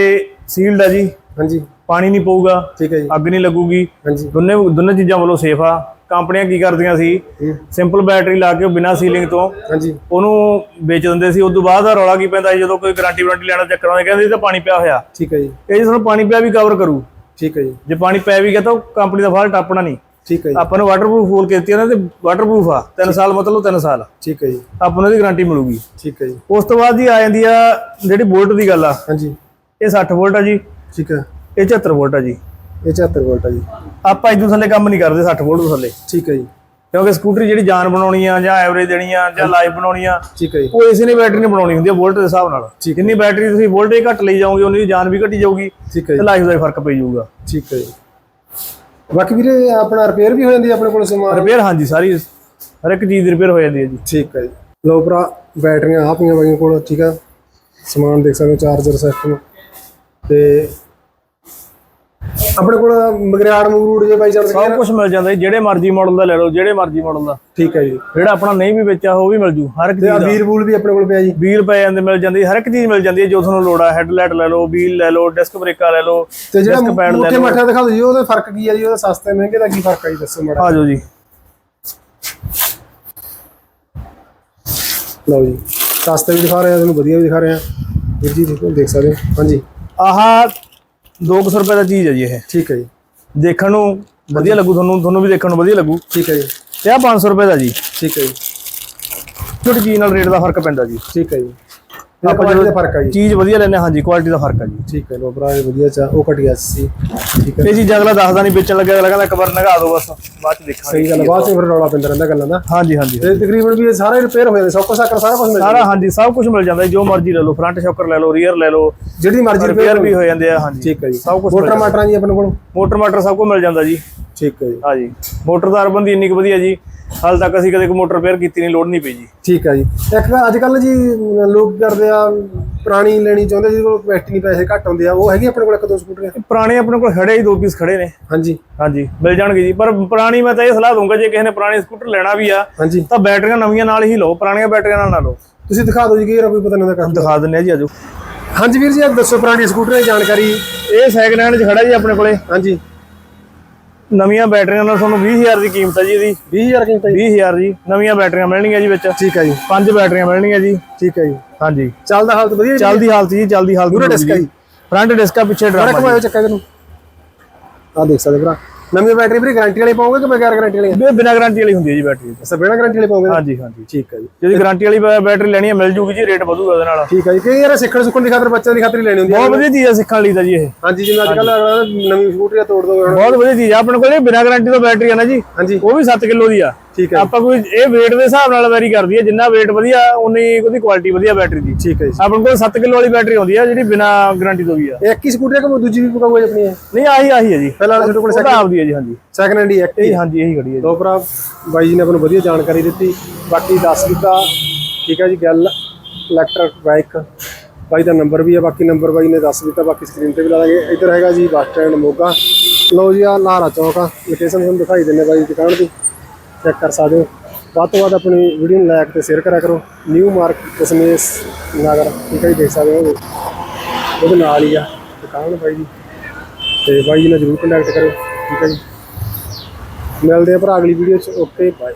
ਸੀਲਡ ਆ ਜੀ। ਹਾਂਜੀ। ਪਾਣੀ ਨਹੀਂ ਪਊਗਾ ਠੀਕ ਹੈ ਜੀ। ਅੱਗ ਨਹੀਂ ਲੱਗੂਗੀ। ਹਾਂਜੀ। ਦੋਨੇ ਦੋਨੇ ਚੀਜ਼ਾਂ ਵੱਲੋਂ ਸੇਫ ਆ। ਕੰਪਨੀਆਂ ਕੀ ਕਰਦੀਆਂ ਸੀ? ਸਿੰਪਲ ਬੈਟਰੀ ਲਾ ਕੇ ਬਿਨਾਂ ਸੀਲਿੰਗ ਤੋਂ ਹਾਂਜੀ। ਉਹਨੂੰ ਵੇਚ ਦਿੰਦੇ ਸੀ। ਉਸ ਤੋਂ ਬਾਅਦ ਦਾ ਰੌਲਾ ਕੀ ਪੈਂਦਾ ਸੀ? ਜਦੋਂ ਕੋਈ ਗਾਰੰਟੀ ਵਾਰੰਟੀ ਲੈਣਾ ਚੱਕਰ ਆਉਂਦੇ ਕਹਿੰਦੇ ਇਹ ਤਾਂ ਪਾਣੀ ਪਿਆ ਹੋਇਆ। ਠੀਕ ਹੈ ਜੀ। ਇਹ ਜੇ ਤੁਹਾਨੂੰ ਪਾਣੀ ਪਿਆ ਵੀ ਕਵਰ ਕਰੂ। ਠੀਕ ਹੈ ਜੀ। ਜੇ ਪਾਣੀ ਪੈ ਵੀ ਗਿਆ ਤਾਂ ਕੰਪਨੀ ਦਾ ਫਾਲਟ ਆਪਣਾ ਨਹੀਂ। ਠੀਕ ਹੈ ਜੀ। ਆਪਾਂ ਨੂੰ ਵਾਟਰਪ੍ਰੂਫ ਖੋਲ ਕੇ ਦਿੱਤੀ ਉਹਨਾਂ ਤੇ ਵਾਟਰਪ੍ਰੂਫ ਆ। 3 ਸਾਲ ਮਤਲਬ 3 ਸਾਲ। ਠੀਕ ਹੈ ਜੀ। ਆਪਾਂ ਨੂੰ ਇਹਦੀ ਗਾਰੰਟੀ ਮਿਲੂਗੀ। ਠੀਕ ਹੈ ਜੀ। ਉਸ ਤੋਂ ਬਾਅਦ ਜੀ ਆ ਜਾਂਦੀ ਆ ਜਿਹੜੀ ਵੋਲਟ ਦੀ ਗੱਲ ਆ। ਹਾਂਜੀ। ਇਹ 60 ਵੋਲਟ ਆ ਜੀ। ਠੀਕ ਹੈ। ਇਹ 74 ਵੋਲਟ ਆ ਜੀ। ਇਹ 74 ਵੋਲਟ ਹੈ ਜੀ। ਆਪਾਂ ਇਦੋਂ ਥੱਲੇ ਕੰਮ ਨਹੀਂ ਕਰਦੇ 60 ਵੋਲਟ ਤੋਂ ਥੱਲੇ। ਠੀਕ ਹੈ ਜੀ। ਕਿਉਂਕਿ ਸਕੂਟਰੀ ਜਿਹੜੀ ਜਾਨ ਬਣਾਉਣੀ ਆ ਜਾਂ ਐਵਰੇਜ ਦੇਣੀ ਆ ਜਾਂ ਲਾਈਫ ਬਣਾਉਣੀ ਆ ਠੀਕ ਹੈ ਜੀ। ਉਹ ਇਸੇ ਨੇ ਬੈਟਰੀ ਨੇ ਬਣਾਉਣੀ ਹੁੰਦੀ ਆ ਵੋਲਟ ਦੇ ਹਿਸਾਬ ਨਾਲ। ਜਿੰਨੀ ਬੈਟਰੀ ਤੁਸੀਂ ਵੋਲਟੇਜ ਘੱਟ ਲਈ ਜਾਓਗੇ ਉਨੀ ਦੀ ਜਾਨ ਵੀ ਘਟੀ ਜਾਊਗੀ ਠੀਕ ਹੈ ਤੇ ਲਾਈਫ ਦਾ ਫ਼ਰਕ ਪਈ ਜਾਊਗਾ। ਠੀਕ ਹੈ ਜੀ। ਬਾਕੀ ਵੀਰੇ ਆਪਣਾ ਰਿਪੇਅਰ ਵੀ ਹੋ ਜਾਂਦੀ ਆਪਣੇ ਕੋਲ ਸਮਾਨ? ਰਿਪੇਅਰ ਹਾਂਜੀ ਸਾਰੀ ਹਰ ਇੱਕ ਚੀਜ਼ ਦੀ ਰਿਪੇਅਰ ਹੋ ਜਾਂਦੀ ਹੈ ਜੀ। ਠੀਕ ਹੈ ਜੀ। ਲੋ ਭਰਾ ਬੈਟਰੀਆਂ ਆ ਪਈਆਂ ਬਾਈਆਂ ਕੋਲ ਠੀਕ ਆ। ਸਮਾਨ ਦੇਖ ਸਕਦੇ ਹੋ ਚਾਰਜਰ ਸਿਸਟਮ ਤੇ ਆਪਣੇ ਕੋਲ ਮਗਰਿਆੜ ਮਗਰੂੜ ਜੇ ਬਾਈ ਚਾਂਸ ਸਭ ਕੁਝ ਮਿਲ ਜਾਂਦਾ ਜੀ ਜਿਹੜੇ ਮਰਜ਼ੀ ਮਾਡਲ ਦਾ ਲੈ ਲਓ ਜਿਹੜੇ ਮਰਜ਼ੀ ਮਾਡਲ ਦਾ। ਠੀਕ ਹੈ ਜੀ। ਜਿਹੜਾ ਆਪਣਾ ਨਹੀਂ ਵੀ ਵੇਚਿਆ ਉਹ ਵੀ ਮਿਲ ਜੂ ਹਰ ਇੱਕ ਤੇ ਚੀਜ਼ ਦਾ। ਵੀਲ ਬੂਲ ਵੀ ਆਪਣੇ ਕੋਲ ਪਿਆ ਜੀ। ਵੀਲ ਪੈ ਜਾਂਦੇ ਮਿਲ ਜਾਂਦੀ ਹਰ ਇੱਕ ਚੀਜ਼ ਮਿਲ ਜਾਂਦੀ ਹੈ ਜੋ ਤੁਹਾਨੂੰ ਲੋੜ ਆ। ਹੈਡਲਾਈਟ ਲੈ ਲਓ ਵੀਲ ਲੈ ਲਓ ਡਿਸਕ ਬ੍ਰੇਕਾਂ ਲੈ ਲਓ ਤੇ ਜਿਹੜਾ pad ਲੈ ਲਓ। ਮੱਠਾ ਦਿਖਾ ਦਿਓ ਜੀ ਉਹਦਾ ਫ਼ਰਕ ਕੀ ਹੈ ਜੀ? ਉਹਦਾ ਸਸਤੇ ਮਹਿੰਗੇ ਦਾ ਕੀ ਫ਼ਰਕ ਹੈ ਜੀ? ਦੱਸੋ ਮਾੜਾ ਆ ਜਾਓ ਜੀ। ਲਓ ਜੀ। ਸਸਤੇ ਵੀ ਦਿਖਾ ਰਹੇ ਆ ਤੁਹਾਨੂੰ ਵਧੀਆ ਵੀ ਦਿਖਾ ਰਹੇ ਆ। ਵੀਰ ਜੀ ਦੇਖੋ ਦੇਖ ਸਕਦੇ ਹੋ। ਹਾਂਜੀ। ਆਹ 200 ਰੁਪਏ ਦਾ ਚੀਜ਼ ਹੈ ਜੀ ਇਹ। ਠੀਕ ਹੈ ਜੀ। ਦੇਖਣ ਨੂੰ ਵਧੀਆ ਲੱਗੂ ਤੁਹਾਨੂੰ ਤੁਹਾਨੂੰ ਵੀ ਦੇਖਣ ਨੂੰ ਵਧੀਆ ਲੱਗੂ। ਠੀਕ ਹੈ ਜੀ। ਤੇ ਆ 500 ਰੁਪਏ ਦਾ ਜੀ। ਠੀਕ ਹੈ ਜੀ। ਛੋਟੀ ਚੀਜ਼ ਨਾਲ ਰੇਟ ਦਾ ਫ਼ਰਕ ਪੈਂਦਾ ਜੀ। ਠੀਕ ਹੈ ਜੀ। ਇਹ ਕੁਆਲਿਟੀ ਦਾ ਫ਼ਰਕ ਹੈ ਜੀ। ਚੀਜ਼ ਵਧੀਆ ਲੈਣੇ ਹਾਂਜੀ ਕੁਆਲਿਟੀ ਦਾ ਫ਼ਰਕ ਆ ਜੀ। ਠੀਕ ਹੈ ਲੋ ਭਰਾ ਇਹ ਵਧੀਆ ਚਾ ਉਹ ਘਟਿਆ ਸੀ। ਠੀਕ ਹੈ। ਇਹ ਚੀਜ਼ ਅਗਲਾ ਦੱਸਦਾ ਨਹੀਂ ਵੇਚਣ ਲੱਗਿਆ ਅਗਲਾ ਕਹਿੰਦਾ ਇੱਕ ਵਾਰ ਨਗਾ ਦਿਓ ਬਸ ਬਾਅਦ ਚ ਦੇਖਾਂਗੇ ਸਹੀ ਗੱਲ ਬਾਅਦ ਚ ਫਿਰ ਰੌਲਾ ਪੈਂਦਾ ਰਹਿੰਦਾ ਗੱਲਾਂ ਦਾ। ਹਾਂਜੀ ਹਾਂਜੀ ਤੇ ਤਕਰੀਬਨ ਵੀ ਇਹ ਸਾਰੇ ਰਿਪੇਅਰ ਹੋ ਜਾਂਦੇ ਸੌਕੋ ਸਾਕਰ ਸਾਰਾ ਕੁਝ ਮਿਲ ਜਾਂਦਾ। ਸਾਰਾ ਹਾਂਜੀ ਸਭ ਕੁਝ ਮਿਲ ਜਾਂਦਾ ਜੀ, ਜੋ ਮਰਜ਼ੀ ਲੈ ਲਓ ਫਰੰਟ ਸ਼ੌਕਰ ਲੈ ਲਓ ਰੀਅਰ ਲੈ ਲਓ ਜਿਹੜੀ ਮਰਜ਼ੀ ਰਿਪੇਅਰ ਰਿਪੇਅਰ ਵੀ ਹੋ ਜਾਂਦੇ ਆ ਹਾਂਜੀ ਠੀਕ ਹੈ ਜੀ। ਸਭ ਕੁਝ ਮੋਟਰ ਮਾਟਰਾਂ ਜੀ ਆਪਣੇ ਕੋਲ? ਮੋਟਰ ਮਾਟਰ ਸਭ ਕੁਝ ਮਿਲ ਜਾਂਦਾ ਜੀ। ਠੀਕ ਹੈ ਜੀ। ਹਾਂਜੀ। ਮੋਟਰ ਦਾ ਅਰਬਨ ਦੀ ਇੰਨੀ ਕੁ ਵਧੀਆ ਜੀ। ਹਾਲ ਤੱਕ ਅਸੀਂ ਕਦੇ ਕੋਈ ਮੋਟਰ ਰਿਪੇਅਰ ਕੀਤੀ ਨਹੀਂ ਲੋੜ ਨਹੀਂ ਪਈ ਜੀ। ਠੀਕ ਹੈ ਜੀ। ਇੱਕ ਅੱਜ ਕੱਲ ਜੀ ਲੋਕ ਕਰਦੇ ਆ ਪੁਰਾਣੀ ਲੈਣੀ ਚਾਹੁੰਦੇ ਜਿਹਦੇ ਕੋਲ ਕੁਐਸਟੀ ਪੈਸੇ ਘੱਟ ਹੁੰਦੇ ਆ ਉਹ ਹੈਗੀ ਆਪਣੇ ਕੋਲ ਇੱਕ ਦੋ ਸਕੂਟਰ ਪੁਰਾਣੇ ਆਪਣੇ ਕੋਲ ਖੜੇ ਹੀ ਦੋ ਪੀਸ ਖੜੇ ਨੇ। ਹਾਂਜੀ। ਹਾਂਜੀ ਮਿਲ ਜਾਣਗੇ ਜੀ। ਪਰ ਪੁਰਾਣੀ ਮੈਂ ਤਾਂ ਇਹ ਸਲਾਹ ਦੂੰਗਾ ਜੇ ਕਿਸੇ ਨੇ ਪੁਰਾਣੀ ਸਕੂਟਰ ਲੈਣਾ ਵੀ ਆ ਹਾਂਜੀ। ਤਾਂ ਬੈਟਰੀਆਂ ਨਵੀਆਂ ਨਾਲ ਹੀ ਲਓ ਪੁਰਾਣੀਆਂ ਬੈਟਰੀਆਂ ਨਾਲ ਨਾ ਲਓ। ਤੁਸੀਂ ਦਿਖਾ ਦਿਓ ਜੀ ਕੀ ਕੋਈ ਪਤਾ ਨਹੀਂ ਹੁੰਦਾ ਕੰਮ। ਦਿਖਾ ਦਿੰਨੇ ਆ ਜੀ ਆਜੋ। ਹਾਂਜੀ ਵੀਰ ਜੀ ਦੱਸੋ ਪੁਰਾਣੀ ਸਕੂਟਰ ਦੀ ਜਾਣਕਾਰੀ। ਇਹ ਸੈਕਿੰਡ ਹੈਂਡ 'ਚ ਖੜਾ ਜੀ ਆਪਣੇ ਕੋਲੇ। ਹਾਂਜੀ। ਨਵੀਆਂ ਬੈਟਰੀਆਂ ਨਾਲ ਤੁਹਾਨੂੰ 20000 ਦੀ ਕੀਮਤ ਹੈ ਜੀ ਇਹਦੀ। 20000 ਕਿੰਤਾ ਜੀ। 20000 ਜੀ। ਨਵੀਆਂ ਬੈਟਰੀਆਂ ਮਿਲਣਗੀਆਂ ਜੀ ਵਿੱਚ। ਠੀਕ ਹੈ ਜੀ। ਪੰਜ ਬੈਟਰੀਆਂ ਮਿਲਣਗੀਆਂ ਜੀ। ਠੀਕ ਹੈ ਜੀ। ਹਾਂਜੀ। ਚੱਲਦਾ ਹਾਲਤ ਵਧੀਆ ਚੱਲਦੀ ਹਾਲਤ ਜੀ ਚੱਲਦੀ ਹਾਲਤ ਪੂਰਾ ਡਿਸਕ ਹੈ ਜੀ। ਫਰੰਟ ਡਿਸਕ ਆ ਪਿੱਛੇ ਡਰਾਮਾ ਚੱਕਾ ਇਹਨੂੰ। ਆ ਦੇਖ ਸਕਦੇ ਭਰਾ। ਨਵੀਂ ਬੈਟਰੀ ਵੀਰੇ ਗਾਰੰਟੀ ਵਾਲੀ ਪਾਉਂਗੇ ਕਿ ਬਗੈਰ ਗਾਰੰਟੀ ਵਾਲੀ? ਇਹ ਬਿਨਾਂ ਗਾਰੰਟੀ ਵਾਲੀ ਹੁੰਦੀ ਹੈ ਜੀ ਬੈਟਰੀ ਅੱਛਾ ਬਿਨਾਂ ਗਾਰੰਟੀ ਵਾਲੀ ਪਾਉਂਗੇ? ਹਾਂਜੀ ਹਾਂਜੀ। ਠੀਕ ਹੈ ਜੀ। ਜਿਹੜੀ ਗਾਰੰਟੀ ਵਾਲੀ ਬੈਟਰੀ ਲੈਣੀ ਹੈ ਮਿਲ ਜੂਗੀ ਜੀ ਰੇਟ ਵਧੂਗਾ ਉਹਦੇ ਨਾਲ। ਠੀਕ ਹੈ ਜੀ। ਕਈ ਯਾਰ ਸਿੱਖਣ ਸੁੱਖਣ ਦੀ ਖਾਤਰ ਬੱਚਿਆਂ ਦੀ ਖਾਤਰ ਹੀ ਲੈਣੀ ਹੁੰਦੀ ਹੈ ਬਹੁਤ ਵਧੀਆ ਚੀਜ਼ ਹੈ ਸਿੱਖਣ ਲਈ ਤਾਂ ਜੀ ਇਹ। ਹਾਂਜੀ ਜਿਵੇਂ ਅੱਜ ਕੱਲ ਨਵੀਂ ਸਕੂਟਰੀ ਤੋੜ ਦੋ। ਬਹੁਤ ਵਧੀਆ ਚੀਜ਼ ਆ। ਆਪਣੇ ਕੋਲ ਬਿਨਾਂ ਗਾਰੰਟੀ ਤੋਂ ਬੈਟਰੀ ਆ ਨਾ ਜੀ। ਹਾਂਜੀ। ਉਹ ਵੀ 7 ਕਿਲੋ ਦੀ ਆ। ਠੀਕ ਹੈ ਆਪਾਂ ਕੋਈ ਇਹ weight ਦੇ ਹਿਸਾਬ ਨਾਲ ਵੈਰੀ ਕਰਦੀ ਹੈ ਜਿੰਨਾ weight ਵਧੀਆ ਉਨੀ ਉਹਦੀ ਕੁਆਲਿਟੀ ਵਧੀਆ ਬੈਟਰੀ ਦੀ। ਠੀਕ ਹੈ ਜੀ। ਆਪਣੇ ਕੋਲ 7 ਕਿਲੋ ਵਾਲੀ ਬੈਟਰੀ ਆਉਂਦੀ ਹੈ ਜਿਹੜੀ ਬਿਨਾ ਗਾਰੰਟੀ ਤੋਂ ਵੀ ਆ। ਇੱਕ ਹੀ ਸਕੂਟਰ ਹੈ ਕਿ ਦੂਜੀ ਵੀ ਪਕਾਉਗੇ ਆਪਣੀ ਹੈ ਨਹੀਂ ਆਹੀ ਆਹੀ ਹੈ ਜੀ। ਪਹਿਲਾਂ ਵਾਲੇ ਤੁਹਾਡੇ ਕੋਲ ਤਾਂ ਆਪਦੀ ਹੈ ਜੀ ਹਾਂਜੀ। ਸੈਕੰਡ ਹੈਂਡ ਹੀ ਇੱਕ ਹੀ ਹਾਂਜੀ ਇਹੀ ਖੜੀ ਹੈ ਜੀ। ਦੋ ਭਰਾ ਬਾਈ ਜੀ ਨੇ ਆਪਾਂ ਵਧੀਆ ਜਾਣਕਾਰੀ ਦਿੱਤੀ। ਬਾਕੀ ਦੱਸ ਦਿੱਤਾ। ਠੀਕ ਹੈ ਜੀ ਗੱਲ ਇਲੈਕਟ੍ਰਿਕ ਬਾਈਕ ਬਾਈ ਦਾ ਨੰਬਰ ਵੀ ਹੈ ਬਾਕੀ ਨੰਬਰ ਬਾਈ ਨੇ ਦੱਸ ਦਿੱਤਾ ਬਾਕੀ ਸਕਰੀਨ ਤੇ ਵੀ ਲਾ ਦਾਂਗੇ ਇੱਧਰ ਹੈਗਾ ਜੀ ਬੱਸ ਸਟੈਂਡ ਮੋਗਾ। ਲਓ ਜੀ ਆ ਲਾਰਾ ਚੌਕ ਆ। ਲੋਕੇਸ਼ਨ ਤੁਹਾਨੂੰ ਦਿਖਾਈ ਦਿੰਨੇ ਬਾਈ ਦੁਕਾਨ ਦੀ। ਚੈੱਕ ਕਰ ਸਕਦੇ ਹੋ। ਵੱਧ ਤੋਂ ਵੱਧ ਆਪਣੀ ਵੀਡੀਓ ਨੂੰ ਲਾਈਕ ਤੇ ਸ਼ੇਅਰ ਕਰਿਆ ਕਰੋ। ਨਿਊ ਮਾਰਕੀਟ ਕਸਮੇਸ ਨਗਰ ਠੀਕ ਹੈ ਜੀ, ਦੇਖ ਸਕਦੇ ਹੋ ਉਹਦੇ ਨਾਲ ਹੀ ਆ, ਦੁਕਾਨ ਬਾਈ ਜੀ। ਤੇ ਬਾਈ ਜੀ ਨਾਲ ਜਰੂਰ ਕੰਟੈਕਟ ਕਰੋ ਠੀਕ ਹੈ ਜੀ। ਮਿਲਦੇ ਆ ਭਰਾ ਅਗਲੀ ਵੀਡੀਓ ਚ ਓਕੇ ਬਾਏ